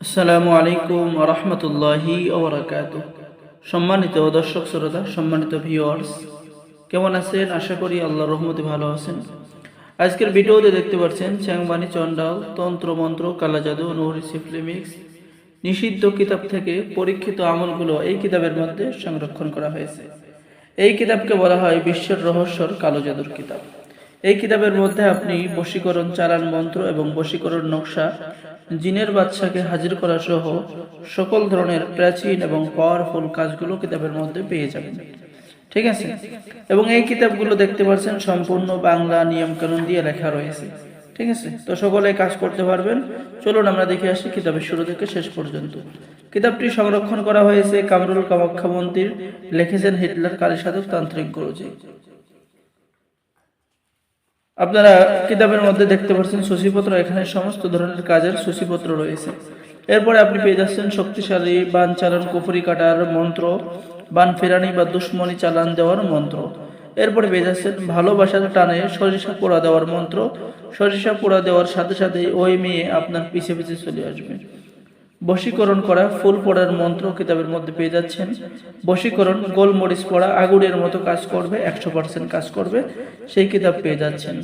আসসালামু আলাইকুম রহমতুল্লাহি সম্মানিত দর্শক শ্রোতা, সম্মানিত ভিউয়ার্স কেমন আছেন? আশা করি আল্লাহর রহমতে ভালো আছেন। আজকের ভিডিওতে দেখতে পাচ্ছেন চ্যাংবানি চন্ডাল তন্ত্র মন্ত্র কালাজাদু, নহরি সিফলিমিক্স নিষিদ্ধ কিতাব থেকে পরীক্ষিত আমলগুলো এই কিতাবের মধ্যে সংরক্ষণ করা হয়েছে। এই কিতাবকে বলা হয় বিশ্বের রহস্যর কালো জাদুর কিতাব। এই কিতাবের মধ্যে আপনি বশীকরণ চালান মন্ত্র এবং বশীকরণ নকশা জিনের বাদশাকে হাজির করা সহ সকল ধরনের প্রাচীন এবং পাওয়ারফুল কাজগুলো কিতাবের মধ্যে পেয়ে যাবেন। ঠিক আছে? এবং এই কিতাবগুলো দেখতে পাচ্ছেন সম্পূর্ণ বাংলা নিয়ম কানুন দিয়ে লেখা রয়েছে। ঠিক আছে? তো সকলে কাজ করতে পারবেন। চলুন আমরা দেখে আসি কিতাবের শুরু থেকে শেষ পর্যন্ত। কিতাবটি সংরক্ষণ করা হয়েছে কামরুল কামাখ্যা মন্দির, লিখেছেন হিটলার কালী সাধক তান্ত্রিক গুরুজি। আপনারা কিতাবের মধ্যে দেখতে পাচ্ছেন সূচিপত্র, এখানে সমস্ত ধরনের কাজের সূচিপত্র রয়েছে। এরপরে আপনি পেয়ে যাচ্ছেন শক্তিশালী বান চালান, কুফুরি কাটার মন্ত্র, বান ফেরানি বা দুশ্মনী চালান দেওয়ার মন্ত্র। এরপরে পেয়ে যাচ্ছেন ভালোবাসার টানে সরিষা পোড়া দেওয়ার মন্ত্র। সরিষা পোড়া দেওয়ার সাথে সাথে ওই মেয়ে আপনার পিছে পিছে চলে আসবে। বশীকরণ করা ফুল পড়ার মন্ত্র কিতাবের মধ্যে পেয়ে যাচ্ছেন। বশীকরণ, গোলমরিচ পড়া, আগুনের মতো কাজ করবে, একশো পার্সেন্ট কাজ করবে, সেই কিতাব পেয়ে যাচ্ছেন।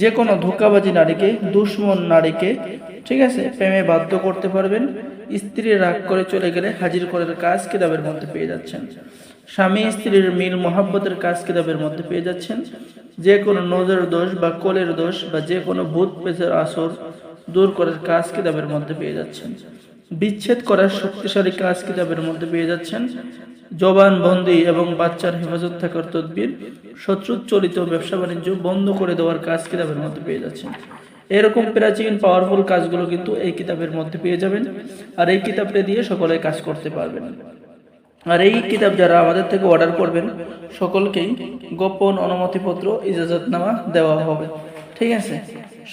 যে কোনো ধোকাবাজি নারীকে, দুশ্মন নারীকে, ঠিক আছে, প্রেমে বাধ্য করতে পারবেন স্ত্রী রাগ করে চলে গেলে হাজির করার কাজ কিতাবের মধ্যে পেয়ে যাচ্ছেন। স্বামী স্ত্রীর মিল, মহাব্বতের কাজ কিতাবের মধ্যে পেয়ে যাচ্ছেন। যে কোনো নজর দোষ বা কোলের দোষ বা যে কোনো ভূত পেশের আসর দূর করার কাজ কিতাবের মধ্যে পেয়ে যাচ্ছেন। বিচ্ছেদ করার শক্তিশালী কাজ কিতাবের মধ্যে পেয়ে যাচ্ছেন। জবান বন্দি এবং বাচ্চার হেফাজত থাকার তদবির শত্রুত চলিত ব্যবসা বাণিজ্য বন্ধ করে দেওয়ার কাজ কিতাবের মধ্যে পেয়ে যাচ্ছেন। এরকম প্রাচীন পাওয়ারফুল কাজগুলো কিন্তু এই কিতাবের মধ্যে পেয়ে যাবেন আর এই কিতাবটা দিয়ে সকলে কাজ করতে পারবেন। আর এই কিতাব যারা আমাদের থেকে অর্ডার করবেন, সকলকেই গোপন অনুমতিপত্র, ইজাজতনামা দেওয়া হবে। ঠিক আছে?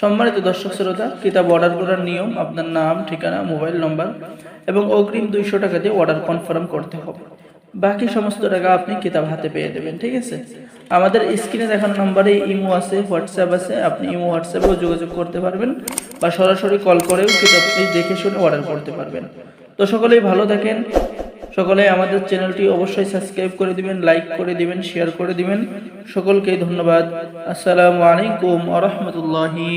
সম্মানিত দর্শক শ্রোতা, কিতাব অর্ডার করার নিয়ম, আপনার নাম, ঠিকানা মোবাইল নম্বর এবং অগ্রিম দুইশো টাকা দিয়ে অর্ডার কনফার্ম করতে হবে। বাকি সমস্ত টাকা আপনি কিতাব হাতে পেয়ে দেবেন, ঠিক আছে? আমাদের স্ক্রিনে দেখানো নম্বরে ইমো আছে, হোয়াটসঅ্যাপ আছে, আপনি ইমো হোয়াটসঅ্যাপেও যোগাযোগ করতে পারবেন বা সরাসরি কল করেও কিতাবটি দেখে শুনে অর্ডার করতে পারবেন। তো সকলেই ভালো থাকেন সকলে আমাদের চ্যানেলটি অবশ্যই সাবস্ক্রাইব করে দিবেন, লাইক করে দিবেন, শেয়ার করে দিবেন। সকলকে ধন্যবাদ। আসসালামু আলাইকুম আ রহমতুল্লাহি